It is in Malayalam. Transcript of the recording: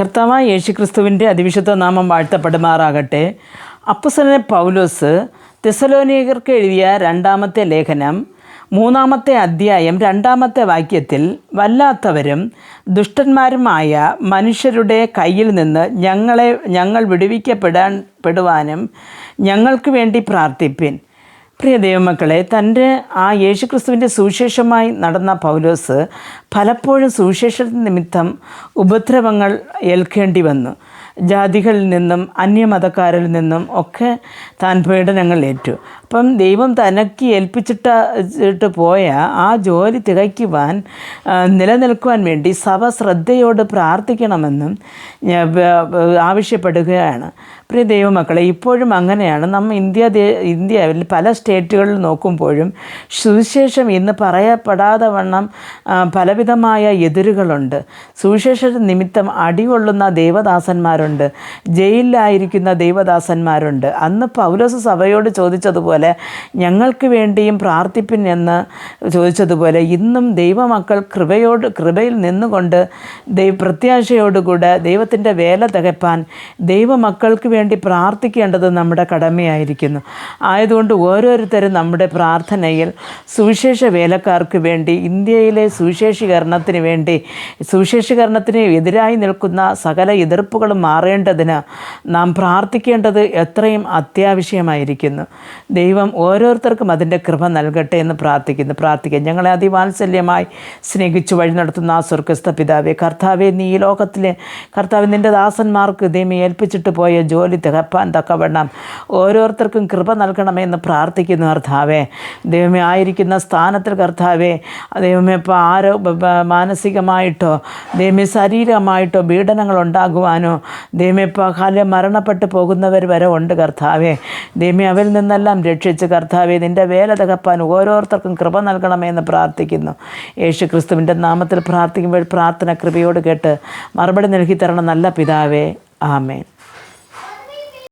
കർത്താവായ യേശുക്രിസ്തുവിന്റെ അതിവിശുദ്ധ നാമം വാഴ്ത്തപ്പെടുമാറാകട്ടെ. അപ്പുസനെ പൗലോസ് തെസലോനികർക്ക് എഴുതിയ രണ്ടാമത്തെ ലേഖനം മൂന്നാമത്തെ അധ്യായം രണ്ടാമത്തെ വാക്യത്തിൽ വല്ലാത്തവരും ദുഷ്ടന്മാരുമായ മനുഷ്യരുടെ കയ്യിൽ നിന്ന് ഞങ്ങളെ ഞങ്ങൾ വിടുവിക്കപ്പെടാൻ പെടുവാനും ഞങ്ങൾക്ക് വേണ്ടി പ്രാർത്ഥിപ്പിൻ. പ്രിയ ദൈവമക്കളെ തന്റെ ആ യേശുക്രിസ്തുവിന്റെ സുവിശേഷമായി നടന്ന പൗലോസ് പലപ്പോഴും സുവിശേഷ നിമിത്തം ഉപദ്രവങ്ങൾ ഏൽക്കേണ്ടി വന്നു. ജാതികളിൽ നിന്നും അന്യമതക്കാരിൽ നിന്നും ഒക്കെ താൻ പീഡനങ്ങൾ ഏറ്റു. അപ്പം ദൈവം തനക്ക് ഏൽപ്പിച്ചിട്ട് പോയ ആ ജോലി തികയ്ക്കുവാൻ നിലനിൽക്കുവാൻ വേണ്ടി സഭ ശ്രദ്ധയോട് പ്രാർത്ഥിക്കണമെന്നും ആവശ്യപ്പെടുകയാണ്. പ്രിയ ദൈവമക്കളെ ഇപ്പോഴും അങ്ങനെയാണ്. നമ്മൾ ഇന്ത്യ ഇന്ത്യയിൽ പല സ്റ്റേറ്റുകളിൽ നോക്കുമ്പോഴും സുവിശേഷം ഇന്ന് പറയപ്പെടാതെ വണ്ണം പലവിധമായ എതിരുകളുണ്ട്. സുവിശേഷ നിമിത്തം അടികൊള്ളുന്ന ദേവദാസന്മാരുണ്ട്. ജയിലിലായിരിക്കുന്ന ദൈവദാസന്മാരുണ്ട്. അന്ന് പൗലോസ് സഭയോട് ചോദിച്ചതുപോലെ ഞങ്ങൾക്ക് വേണ്ടിയും പ്രാർത്ഥിപ്പിൻ എന്ന് ചോദിച്ചതുപോലെ ഇന്നും ദൈവമക്കൾ കൃപയോട് കൃപയിൽ നിന്നുകൊണ്ട് ദൈവ പ്രത്യാശയോടുകൂടെ ദൈവത്തിന്റെ വേല തകപ്പാൻ ദൈവമക്കൾക്ക് വേണ്ടി പ്രാർത്ഥിക്കേണ്ടത് നമ്മുടെ കടമയായിരിക്കുന്നു. ആയതുകൊണ്ട് ഓരോരുത്തരും നമ്മുടെ പ്രാർത്ഥനയിൽ സുവിശേഷ വേലക്കാർക്ക് വേണ്ടി ഇന്ത്യയിലെ സുവിശേഷീകരണത്തിന് വേണ്ടി സുവിശേഷീകരണത്തിന് എതിരായി നിൽക്കുന്ന സകല എതിർപ്പുകളും മാറേണ്ടതിന് നാം പ്രാർത്ഥിക്കേണ്ടത് എത്രയും അത്യാവശ്യമായിരിക്കുന്നു. ദൈവം ഓരോരുത്തർക്കും അതിന്റെ കൃപ നൽകട്ടെ എന്ന് പ്രാർത്ഥിക്കുന്നു. പ്രാർത്ഥിക്കുക ഞങ്ങളെ അതിവാത്സല്യമായി സ്നേഹിച്ചു വഴി നടത്തുന്ന ആ സ്വർഗസ്ഥ പിതാവെ കർത്താവെ നീ ഈ ലോകത്തിലെ കർത്താവ് നിന്റെ ദാസന്മാർക്ക് ദൈവം ഏൽപ്പിച്ചിട്ട് പോയ ജോലി തികപ്പാൻ തക്കവണ്ണം ഓരോരുത്തർക്കും കൃപ നൽകണമെന്ന് പ്രാർത്ഥിക്കുന്നു കർത്താവെ. ദൈവമേ ആയിരിക്കുന്ന സ്ഥാനത്തിൽ കർത്താവെ ദൈവമേ ഇപ്പോൾ ആരോ മാനസികമായിട്ടോ ദൈവമേ ശരീരമായിട്ടോ പീഡനങ്ങൾ ഉണ്ടാകുവാനോ ദൈവമേ ഇപ്പോൾ കാലം മരണപ്പെട്ടു പോകുന്നവർ വരെ ഉണ്ട് കർത്താവേ. ദൈവം അവരിൽ നിന്നെല്ലാം രക്ഷിച്ച് കർത്താവെ നിന്റെ വേല തകപ്പാൻ ഓരോരുത്തർക്കും കൃപ നൽകണമെന്ന് പ്രാർത്ഥിക്കുന്നു. യേശു ക്രിസ്തുവിന്റെ നാമത്തിൽ പ്രാർത്ഥിക്കുമ്പോൾ പ്രാർത്ഥന കൃപയോട് കേട്ട് മറുപടി നൽകി തരണം നല്ല പിതാവേ. ആമേൻ.